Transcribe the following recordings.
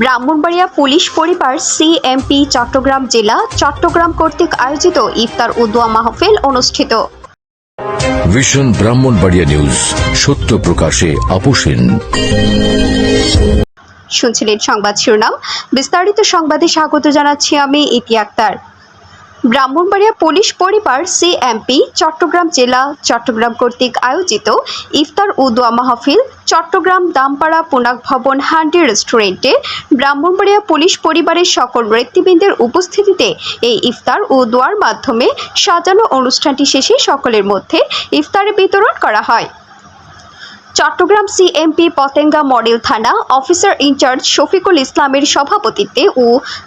Brahmanbaria police পরিবার CMP Chattogram জেলা চট্টগ্রাম কর্তৃক আয়োজিত ইফতার উদ্দোয়া মাহফিল অনুষ্ঠিত। ভিশন ব্রাহ্মণবাড়িয়া নিউজ সত্য প্রকাশে আপোষহীন। শুনছিলেন সংবাদ শিরোনাম। বিস্তারিত সংবাদে স্বাগত জানাচ্ছি আমি ইতি আক্তার। ব্রাহ্মণবাড়িয়া পুলিশ পরিবার সিএমপি চট্টগ্রাম জেলা, চট্টগ্রাম কর্তৃক আয়োজিত ইফতার ও দোয়া মাহফিল, চট্টগ্রাম দামপাড়া পুনাক ভবন হান্ডি রেস্টুরেন্টে ব্রাহ্মণবাড়িয়া পুলিশ পরিবারের সকল ব্যক্তিবৃন্দের উপস্থিতিতে এই ইফতার ও দোয়ার মাধ্যমে সাজানো অনুষ্ঠানটি শেষে সকলের মধ্যে ইফতারের বিতরণ করা হয়। চট্টগ্রাম সিএমপি পতেঙ্গা মডেল থানা অফিসার ইনচার্জ শফিকুল ইসলামের সভাপতিত্বে ও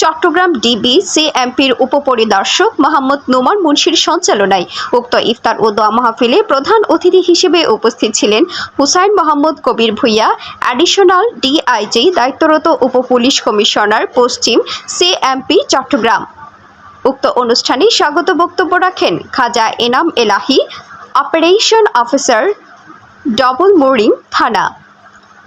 চট্টগ্রাম ডিবি সিএমপির উপপরিদর্শক মোহাম্মদ নোমান মুন্সির সঞ্চালনায় উক্ত ইফতার ও দোয়া মাহফিলে প্রধান অতিথি হিসেবে উপস্থিত ছিলেন হুসাইন মোহাম্মদ কবির ভুইয়া অ্যাডিশনাল ডিআইজি দায়িত্বরত উপ পুলিশ কমিশনার পশ্চিম সিএমপি চট্টগ্রাম। উক্ত অনুষ্ঠানে স্বাগত বক্তব্য রাখেন Khaja Enam Elahi operation officer double mooring থানা।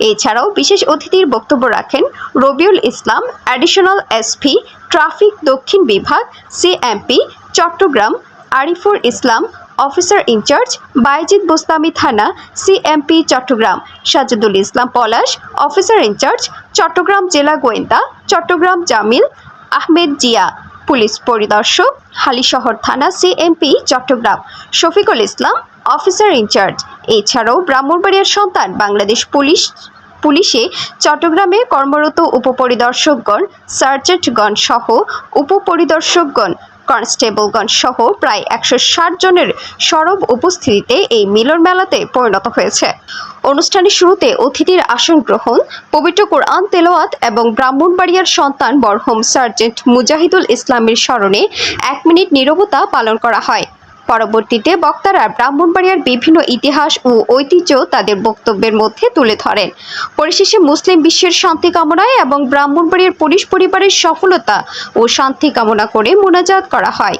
এছাড়াও বিশেষ অতিথির বক্তব্য রাখেন Rabiul Islam, additional SP traffic দক্ষিণ বিভাগ CMP Chattogram Arifur Islam, officer in charge Bayezid Bostami থানা CMP Chattogram, Sajedul Islam Palash, officer in charge, Chattogram জেলা গোয়েন্দা, চট্টগ্রাম জামিল, আহমেদ জিয়া, পুলিশ পরিদর্শক, হালিশহর থানা CMP Chattogram, Shafiqul Islam, officer in charge এছাড়াও ব্রাহ্মণবাড়িয়ার সন্তান বাংলাদেশ পুলিশ, পুলিশে চট্টগ্রামে কর্মরত উপপরিদর্শকগণ, সার্জেন্টগণ সহ উপপরিদর্শকগণ, কনস্টেবলগণ সহ প্রায় একশো ষাট জনের সরব উপস্থিতিতে এই মিলন মেলাতে পরিণত হয়েছে। অনুষ্ঠানের শুরুতে অতিথির আসন গ্রহণ, পবিত্র কোরআন তেলাওয়াত এবং ব্রাহ্মণবাড়িয়ার সন্তান বরহম সার্জেন্ট মুজাহিদুল ইসলামের স্মরণে এক মিনিট নীরবতা পালন করা হয়। পরবর্তীতে বক্তারা ব্রাহ্মণবাড়িয়ার বিভিন্ন ইতিহাস ও ঐতিহ্য তাদের বক্তব্যের মধ্যে তুলে ধরেন। পরিশেষে মুসলিম বিশ্বের শান্তি কামনায় এবং ব্রাহ্মণবাড়িয়ার পুলিশ পরিবারের সফলতা ও শান্তি কামনা করে মোনাজাত করা হয়।